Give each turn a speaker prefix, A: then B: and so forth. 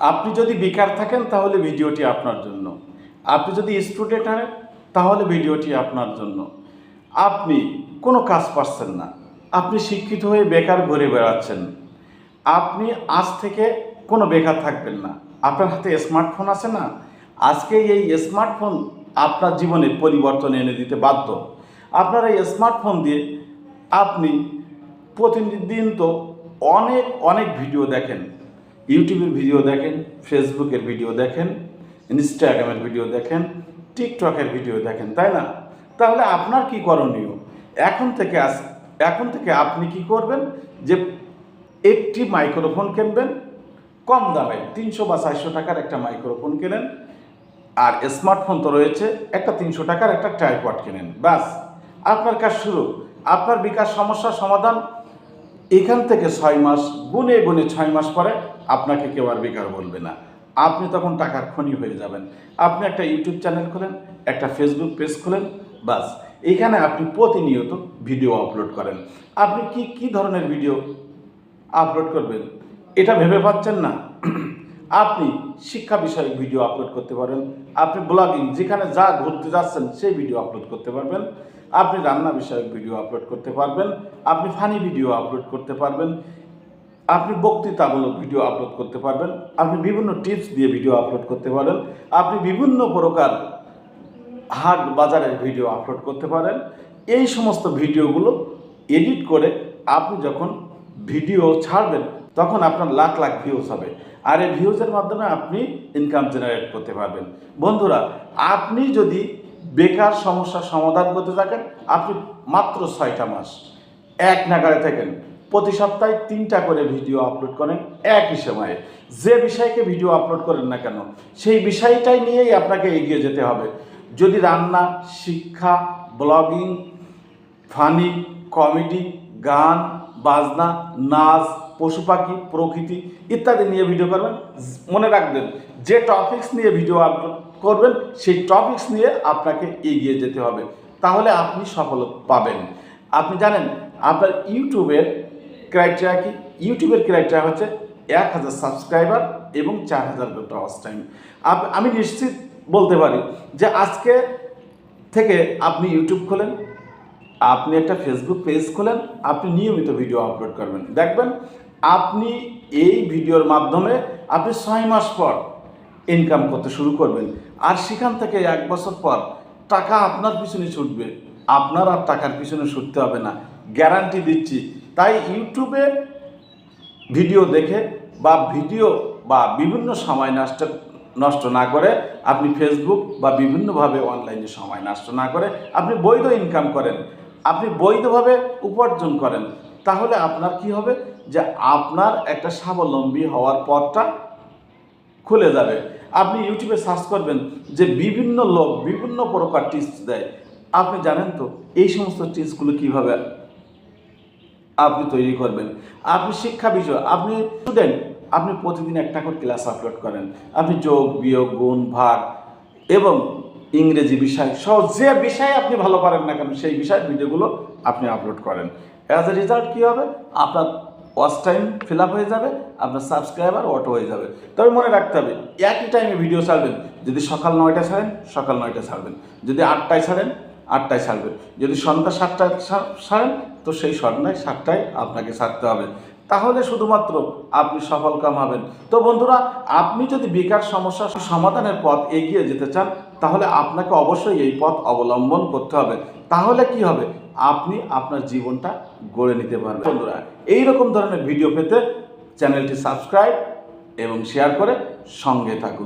A: আপনি যদি বেকার থাকেন, তাহলে ভিডিওটি আপনার জন্য। আপনি যদি স্টুডেন্ট হন তাহলে ভিডিওটি আপনার জন্য। আপনি কোনো কাজ পাচ্ছেন না। আপনি শিক্ষিত হয়ে বেকার ঘুরে বেড়াচ্ছেন। আপনি আজ থেকে কোনো বেকার থাকবেন না। আপনার হাতে স্মার্টফোন আছে না? আজকে এই স্মার্টফোন আপনার জীবনে পরিবর্তন এনে দিতে বাধ্য। আপনার এই স্মার্টফোন দিয়ে আপনি প্রতিদিন তো অনেক অনেক ভিডিও দেখেন। ইউটিউবের ভিডিও দেখেন, ফেসবুকের ভিডিও দেখেন, ইনস্টাগ্রামের ভিডিও দেখেন, টিকটকের ভিডিও দেখেন, তাই না? তাহলে আপনার কি করণীয়? এখন থেকে আস, এখন থেকে আপনি কি করবেন? যে একটি মাইক্রোফোন কিনবেন, কম দামে, তিনশো বা চারশো টাকার একটা মাইক্রোফোন কেনেন, আর স্মার্টফোন তো রয়েছে, একটা তিনশো টাকার একটা ট্রাইপড কেনেন, ব্যাস। আপনার কাজ শুরু। আপনার বিকাশ সমস্যার সমাধান এখান থেকে ছয় মাস, গুনে গুনে ছয় মাস পরে আপনাকে কেউ আর বেকার বলবে না। আপনি তখন টাকার খনি হয়ে যাবেন। আপনি একটা ইউটিউব চ্যানেল খোলেন, একটা ফেসবুক পেজ খোলেন, বাস। এখানে আপনি প্রতিনিয়ত ভিডিও আপলোড করেন। আপনি কি কি ধরনের ভিডিও আপলোড করবেন? এটা ভেবে পাচ্ছেন না। আপনি শিক্ষা বিষয়ক ভিডিও আপলোড করতে পারেন। আপনি ব্লগিং যেখানে যা ঘুরতে যাচ্ছেন, সেই ভিডিও আপলোড করতে পারবেন। আপনি রান্না বিষয়ক ভিডিও আপলোড করতে পারবেন। আপনি ফানি ভিডিও আপলোড করতে পারবেন। আপনি বক্তৃতামূলক ভিডিও আপলোড করতে পারবেন, আপনি বিভিন্ন টিপস দিয়ে ভিডিও আপলোড করতে পারেন, আপনি বিভিন্ন প্রকার হাট বাজারের ভিডিও আপলোড করতে পারেন। এই সমস্ত ভিডিওগুলো এডিট করে আপনি যখন ভিডিও ছাড়বেন, তখন আপনার লাখ লাখ ভিউজ হবে। আর এই ভিউজের মাধ্যমে আপনি ইনকাম জেনারেট করতে পারবেন। বন্ধুরা, আপনি যদি বেকার সমস্যার সমাধান করতে থাকেন, আপনি মাত্র ছয়টা মাস, এক নাগারে থাকেন। প্রতি সপ্তাহে তিনটা করে ভিডিও আপলোড করেন একই সময়ে। যে বিষয়কে ভিডিও আপলোড করেন না কেন, সেই বিষয়টাই নিয়েই আপনাকে এগিয়ে যেতে হবে। যদি রান্না, শিক্ষা ব্লগিং ফানি কমেডি গান, বাজনা, নাচ, পশু পাখি, প্রকৃতি ইত্যাদি নিয়ে ভিডিও করবেন, মনে রাখবেন, যে টপিকস নিয়ে ভিডিও আপলোড করবেন, সেই টপিকস নিয়ে আপনাকে এগিয়ে যেতে হবে। তাহলে আপনি সফল পাবেন। আপনি জানেন, আপনার ইউটিউবের ক্রাইটেরিয়া কি? ইউটিউবের ক্রাইটেরিয়া হচ্ছে এক হাজার সাবস্ক্রাইবার এবং চার হাজার ঘণ্টা ওয়াচ টাইম আমি নিশ্চিত বলতে পারি যে আজকে থেকে আপনি ইউটিউব খোলেন, আপনি একটা ফেসবুক পেজ খোলেন, আপনি নিয়মিত ভিডিও আপলোড করবেন। দেখবেন আপনি এই ভিডিওর মাধ্যমে আপনি ছয় মাস পর ইনকাম করতে শুরু করবেন। আর সেখান থেকে এক বছর পর টাকা আপনার পিছনে ছুটবে। আপনার আর টাকার পিছনে ছুটতে হবে না। গ্যারান্টি দিচ্ছি তাই ইউটিউবে ভিডিও দেখে বা ভিডিও বা বিভিন্ন সময় নষ্ট নষ্ট না করে আপনি ফেসবুক বা বিভিন্নভাবে অনলাইনে সময় নষ্ট না করে আপনি বৈধ ইনকাম করেন। আপনি বৈধভাবে উপার্জন করেন। তাহলে আপনার কি হবে? যে আপনার একটা স্বাবলম্বী হওয়ার পথটা খুলে যাবে। আপনি ইউটিউবে সার্চ করবেন যে বিভিন্ন লোক বিভিন্ন প্রকার টিপস দেয়। আপনি জানেন তো এই সমস্ত টিপসগুলো কীভাবে আপনি তৈরি করবেন। আপনি শিক্ষা বিষয়, আপনি স্টুডেন্ট আপনি প্রতিদিন একটা করে ক্লাস আপলোড করেন। আপনি যোগ, বিয়োগ, গুণ, ভাগ এবং ইংরেজি বিষয় সহ যে বিষয়ে আপনি ভালো পারেন না কেন, সেই বিষয় ভিডিওগুলো আপনি আপলোড করেন। অ্যাজ এ রেজাল্ট কী হবে? আপনার ওয়াচ টাইম ফিল আপ হয়ে যাবে, আপনার সাবস্ক্রাইবার অটো হয়ে যাবে। তবে মনে রাখতে হবে, একই টাইমে ভিডিও ছাড়বেন। যদি সকাল নয়টায় ছাড়েন, সকাল নয়টায় ছাড়বেন। যদি আটটায় ছাড়েন, আটটায় ছাড়বেন। যদি সন্ধ্যা সাতটায় ছাড়েন তো সেই সন্ধ্যায় সাতটায় আপনাকে ছাড়তে হবে। তাহলে শুধুমাত্র আপনি সফল কাম হবেন। তো বন্ধুরা, আপনি যদি বেকার সমস্যার সমাধানের পথ এগিয়ে যেতে চান, তাহলে আপনাকে অবশ্যই এই পথ অবলম্বন করতে হবে। তাহলে কি হবে? আপনি আপনার জীবনটা গড়ে নিতে পারবেন। বন্ধুরা এই রকম ধরনের ভিডিও পেতে চ্যানেলটি সাবস্ক্রাইব এবং শেয়ার করে সঙ্গে থাকুন।